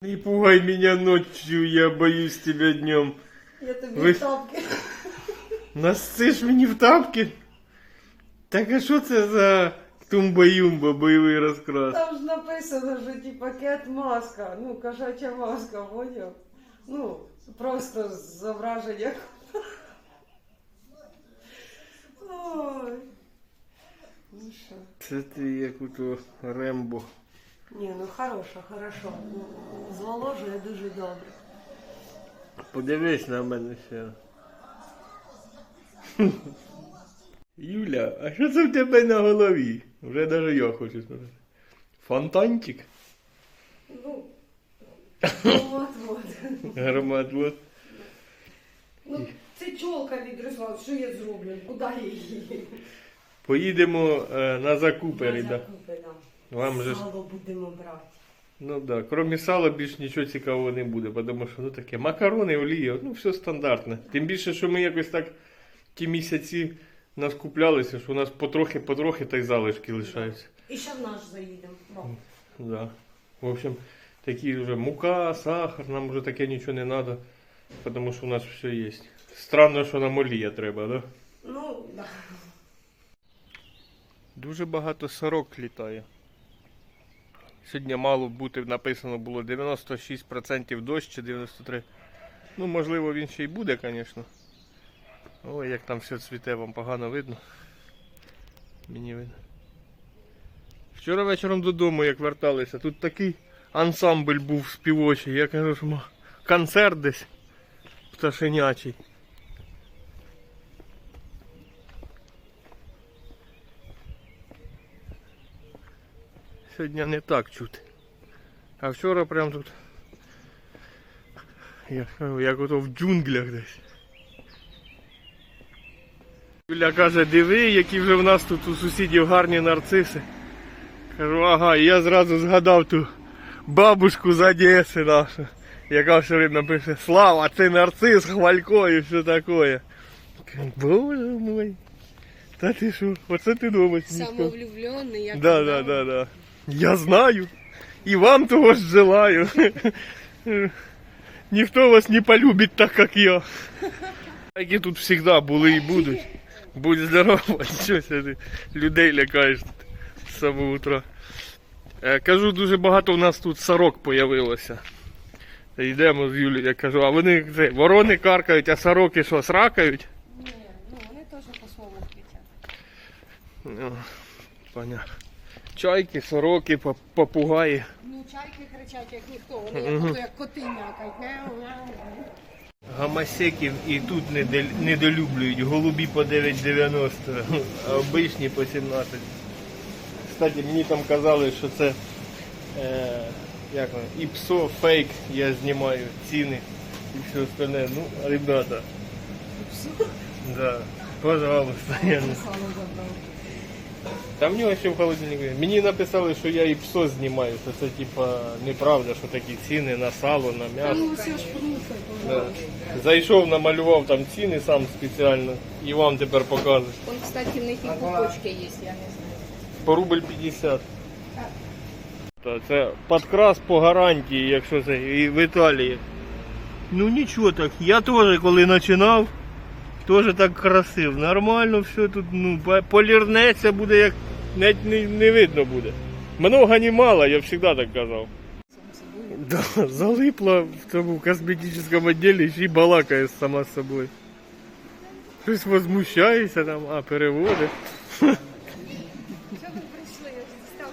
Не пугай меня ночью, я боюсь тебя днем. Я тобі Ви- тапки. Насиш мені в тапки? Так а що це за тумба-юмба бойовий розкрас? Там ж написано, що типа кет маска, ну, кошача маска, поняв? Ну, просто зображення. Ой. Ну що? Це ти як у того Рембо. Ні, ну хорошо, хорошо. Зволожує дуже добре. Подивись на мене ще. Юля, а що це в тебе на голові? Вже навіть я хочу сказати. Фонтанчик? Ну, от от. Гармат, от. Ну, це чолка відросла, що я зроблю? Куди її? Поїдемо е, на закупи, На Ріда. закупи, да. Вам же ж Сало будемо брати. Ну да, крім сала більш нічого цікавого не буде, тому що ну таке макарони, олія, ну все стандартне. Тим більше, що ми якось так ті місяці наскуплялися, що у нас потрохи-потрохи та й залишки лишаються. І ще в наш заїдемо. Бо. Да. В общем, такі вже мука, сахар, нам вже таке нічого не треба, тому що у нас все є. Странно, що нам олія треба, да? Ну, да. Дуже багато сорок літає. Сьогодні мало бути написано було 96% дощ чи 93%. Ну, можливо, він ще й буде, звісно. Ой, як там все цвіте, вам погано видно. Мені видно. Вчора вечором додому, як верталися, тут такий ансамбль був співочий. Я кажу, що концерт десь пташенячий. Сьогодні не так чути. А вчора прям тут. Як, як ото в джунглях десь. Юля каже, диви, які вже в нас тут у сусідів гарні нарциси. Кажу, ага, і я зразу згадав ту бабушку з Одеси нашу, яка все время пише Слава, це нарцис, хвалько і все таке. Боже мой. Та ти що, оце ти думаєш. Мішко. Самовлюбленный, я Да, да, да, да. Я знаю. И вам того ж желаю. Ніхто вас не полюбить так, как я. Які тут завжди були і будуть. Будь здоров, що ти людей лякаєш тут з самого утра. Е, Кажу, дуже багато у нас тут сорок появилося. Йдемо з Юлією, я кажу, а вони це, ворони каркають, а сороки що, сракають? Ні, ну вони теж по-своєму кричать. Ну, понятно. Чайки, сороки, пап- попугаї. Ну, чайки кричать, як ніхто, вони як, ото, як коти м'якають. Мяу, мяу. Гамасеків і тут недо- недолюблюють. Голубі по 9,90, а обичні по 17. Кстати, мені там казали, що це е, як воно, іпсо, фейк, я знімаю ціни і все остальне. Ну, ребята. Да, пожалуйста, я не Сало забрав. Там в нього ще в холодильнику. Мені написали, що я і псо знімаю, що це типа неправда, що такі ціни на сало, на м'ясо. ну все ж Да. Зайшов, намалював там ціни сам спеціально і вам тепер покажу. Он, кстати, в них і пупочки є, я не знаю. По рубль 50. Та Це підкрас по гарантії, якщо це і в Італії. Ну нічого так. Я теж коли починав, теж так красив. Нормально все тут, ну, полірнеться буде, як навіть не, не видно буде. Много не мало, я завжди так казав. Да, залипла в цьому косметичному відділі й балакає сама з собою. Щось возмущається там, а переводить. Що ви прийшли, я ж ставлю.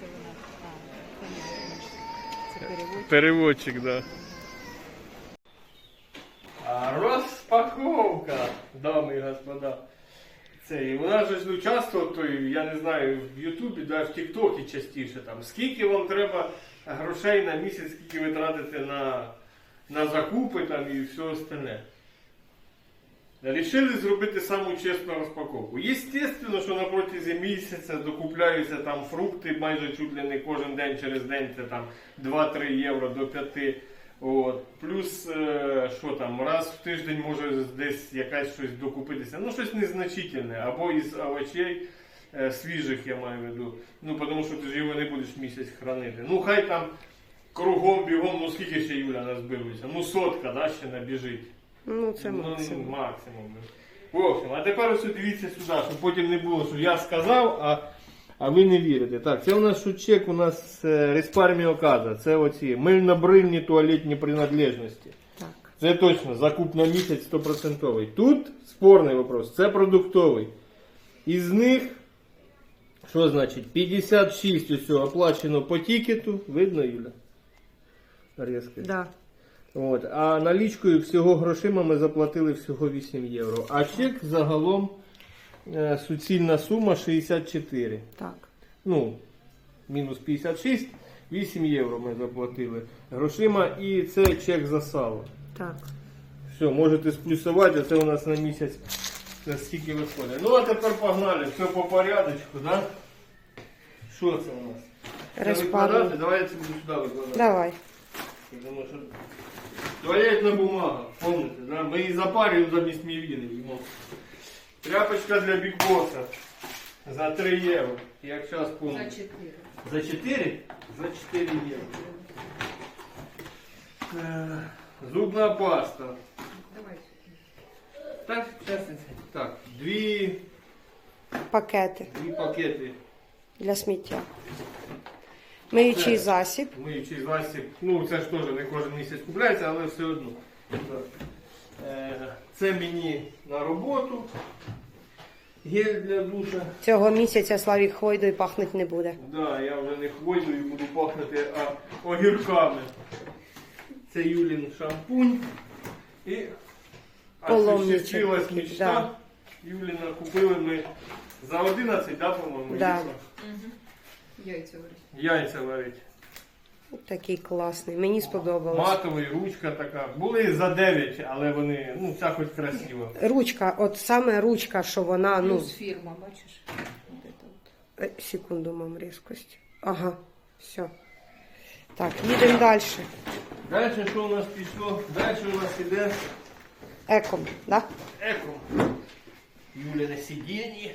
Це вона, а, понятно. Це переводчик. Переводчик, да. А розпаковка, дами і господа. Це, і вона ж ну, часто, то, я не знаю, в Ютубі, да, в Тіктокі частіше там. Скільки вам треба грошей на місяць, скільки ви тратите на, на закупи там і все остальне. Рішили зробити саму чесну розпаковку. Єстественно, що на протязі місяця докупляються там фрукти майже чуть ли не кожен день через день, це там 2-3 євро до 5. От. Плюс, е, що там, раз в тиждень може десь якась щось докупитися. Ну, щось незначительне, або із овочей, Е, свіжих я маю в виду. Ну, тому що ти ж його не будеш місяць хранити. Ну, хай там кругом бігом, ну скільки ще Юля назбилося? Ну, сотка, да, ще набіжить. Ну, це Ну, максимум. максимум. В общем, а тепер ось дивіться сюди, щоб потім не було, що я сказав, а, а ви не вірите. Так, це у нас шучек, у нас е, респар міоказа. Це оці мильно-брильні туалетні принадлежності. Так. Це точно закуп на місяць 100%. Тут спорний вопрос, це продуктовий. Із них, що значить, 56 усього оплачено по тікету, видно, Юля? Резко. Да. От, а налічкою всього грошима ми заплатили всього 8 євро. А чек загалом суцільна сума 64. Так. Ну, мінус 56, 8 євро ми заплатили грошима і це чек за сало. Так. Все, можете сплюсувати, а це у нас на місяць це скільки виходить. Ну а тепер погнали, все по порядочку, да? Що це у нас? Це викладати? Давай я це буду сюди викладати. Давай. Тому що туалетна бумага, помните, да? ми її запарюємо замість мівіни. їмо. Тряпочка для бікбоса за 3 євро. Як зараз За помню. чотири. За 4? За 4 євро. Е, Зубна паста. Давай. Так, зараз. Так, дві, Пакети дві пакети для сміття. Миючий Це. засіб. миючий засіб. Ну, це ж теж не кожен місяць купляється, але все одно. Так. Е, Це мені на роботу. Гель для душа. Цього місяця Славік Хвойдою пахнуть не буде. Да, я вже не хвойду і буду пахнути а огірками. Це Юлін шампунь. І осуществилась мечта. да. Юліна купили ми за 11, да, по-моєму? Да. яйця? Яйця варить. Яйця варить. Такий класний. Мені сподобалось. Матовий, ручка така. Були за 9, але вони, ну, ця хоч красива. Ручка, от саме ручка, що вона, ну, Плюс фірма, бачиш? От це от. Е, секунду, мам, різкость. Ага, все. Так, їдемо далі. Далі що у нас пішло? Далі у нас іде Еком, да? еко. Юліне сидіння.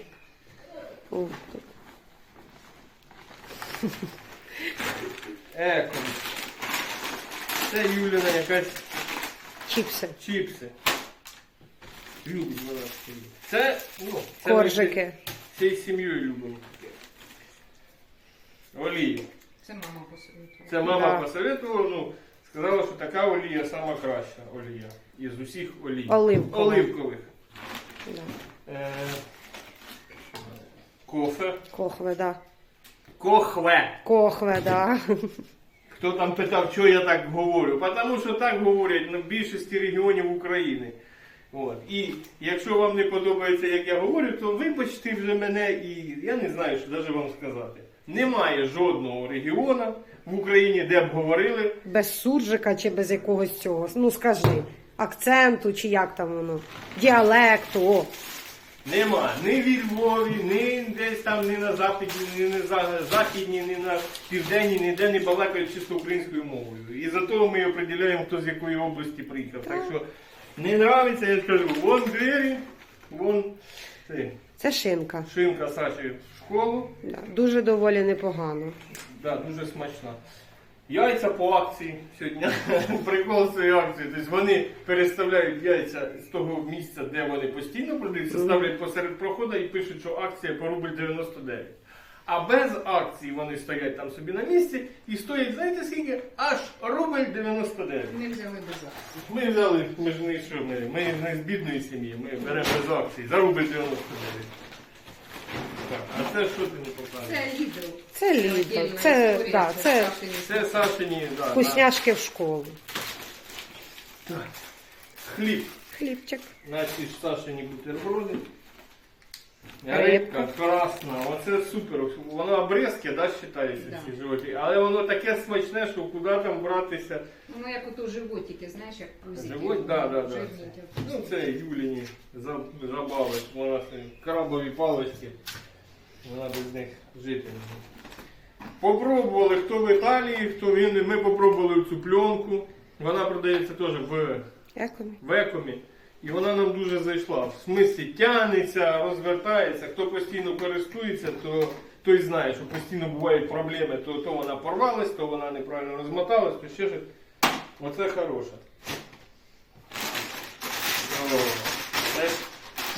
О, тут. Еко. Це Юліна якась Чіпси, чіпси. Любить вона такі. Це, ну, це ми коржики. всією сім'єю любимо. Олія. Це мама посоветувала. Це мама Да. посоветувала, ну, сказала, що така олія сама краща олія із усіх олій. Оливкова. Оливкових. Да. Е, кофе. Кохве, да. Кохве. Кохве, да. Хто там питав, що я так говорю? Тому що так говорять на більшості регіонів України. От. І якщо вам не подобається, як я говорю, то вибачте вже мене і я не знаю, що навіть вам сказати. Немає жодного регіону в Україні, де б говорили. Без суржика чи без якогось цього. Ну скажи, акценту чи як там воно, діалекту. О. Нема ні в Львові, ні десь там, ні на Западі, ні на за- західній, ні на південній, ніде не балакають чисто українською мовою. І за того ми определяємо, хто з якої області приїхав. Так що не нравиться, я скажу, вон двері, вон це, Це шинка. шинка Саші в школу. Да. Дуже доволі непогано. Да, дуже смачна. Яйця по акції сьогодні. Прикол цієї акції. Тобто вони переставляють яйця з того місця, де вони постійно продаються, ставлять посеред проходу і пишуть, що акція по рубль 99. А без акції вони стоять там собі на місці і стоять, знаєте скільки? Аж рубль 99. Ми взяли без акції. Ми взяли, ми ж не що ми, ми не з бідної сім'ї, ми беремо без акції за рубль 99. А це що ти не показуєш? Це Lidl. Це. Отдельна Це, історія, да, це Це Сашині, да, вкусняшки в школу. так. Хліб. Хлібчик. Наші ж Сашині бутерброди. Рибка. Рибка красна, оце супер. Воно обрезки, да, вважається Да. ці животі. Але воно таке смачне, що куди там братися. Ну, як ото животики, знаєш, як пузики. Живот, да, да, да. Жирні. Ну це Юліні за- забави. Вона собі крабові палички. Вона без них жити не може. Попробували, хто в Італії, хто в Індії. Ми попробували цю пленку. Вона продається теж в Екомі. в екомі. І вона нам дуже зайшла. В смислі тягнеться, розвертається. Хто постійно користується, то той знає, що постійно бувають проблеми, то, то вона порвалась, то вона неправильно розмоталась, то ще щось. Оце хороше.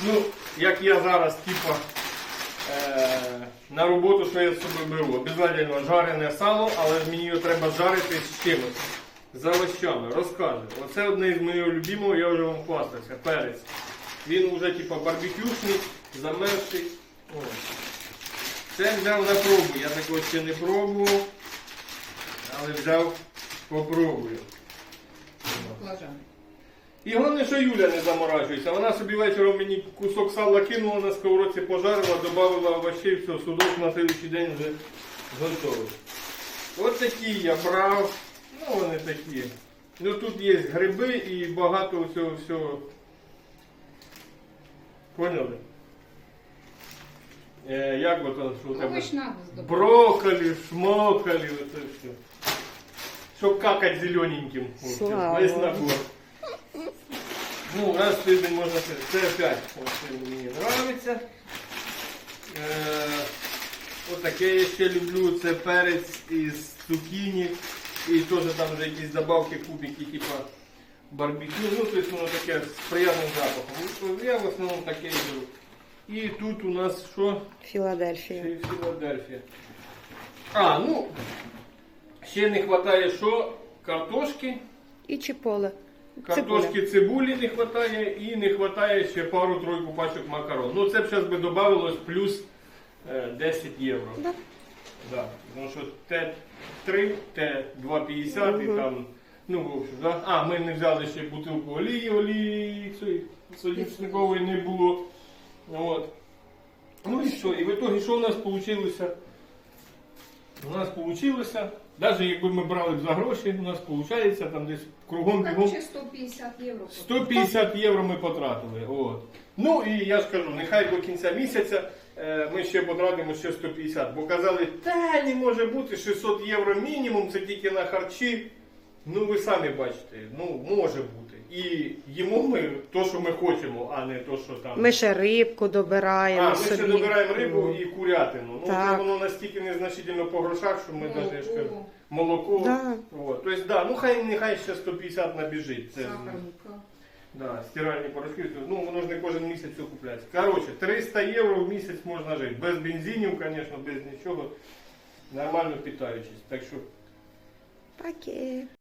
Ну, як я зараз, типа, на роботу, що я з собою беру. Обязательно жарене сало, але мені його треба жарити з чимось. З овощами, розкажу. Оце одне із моїх любимого, я вже вам хвастався, перець. Він вже типа барбекюшний, замерзший. Це взяв на пробу. Я такого ще не пробував, але взяв, попробую. Баклажани. І головне, що Юля не заморачується. Вона собі вечором мені кусок сала кинула на сковородці, пожарила, додала овочей, все, судок на слідчий день вже готовий. От такі я брав. Ну вони такі. Ну тут є гриби і багато всього всього. Поняли? Е, як от воно, що у тебе? Брокколі, шмоколі, оце все. Щоб какать зелененьким. Весь набор. Ну, раз в тиждень можна це. Це опять. Ось мені подобається. Е, отаке я ще люблю. Це перець із цукіні. І теж там вже якісь добавки, кубики, типа барбекю. Ну, тобто воно таке з приємним запахом. Ну, Я в основному таке люблю. І тут у нас що? Філадельфія. Філадельфія. А, ну, ще не вистачає що? Картошки. І чіполе. Картошки цибулі не вистачає і не вистачає ще пару-тройку пачок макарон. Ну це б зараз би додавалось плюс е, 10 євро. Да. Да. Тому що Т3, Т2,50 і там, ну, в общем, да. А, ми не взяли ще бутилку олії, олії цієї соняшникової не було. От. Ну і що? І в итоге що у нас вийшло? У нас вийшло, навіть якби ми брали б за гроші, у нас виходить там десь кругом бігом. Короче, 150 євро. 150 євро ми потратили. От. Ну і я ж кажу, нехай до кінця місяця е, ми ще потратимо ще 150. Бо казали, та не може бути 600 євро мінімум, це тільки на харчі. Ну ви самі бачите, ну може бути. І їмо ми то, що ми хочемо, а не то, що там. Ми ще рибку добираємо А, ми собі. ще добираємо рибу і курятину. Ну, це воно настільки незначительно по грошах, що ми навіть ж Молоко. Да. От. Тобто, да, ну хай нехай ще 150 набіжить. Це. Да, стиральні порошки, ну воно ж не кожен місяць все купляється. Коротше, 300 євро в місяць можна жити. Без бензинів, звісно, без нічого. Нормально питаючись. Так що Пакет.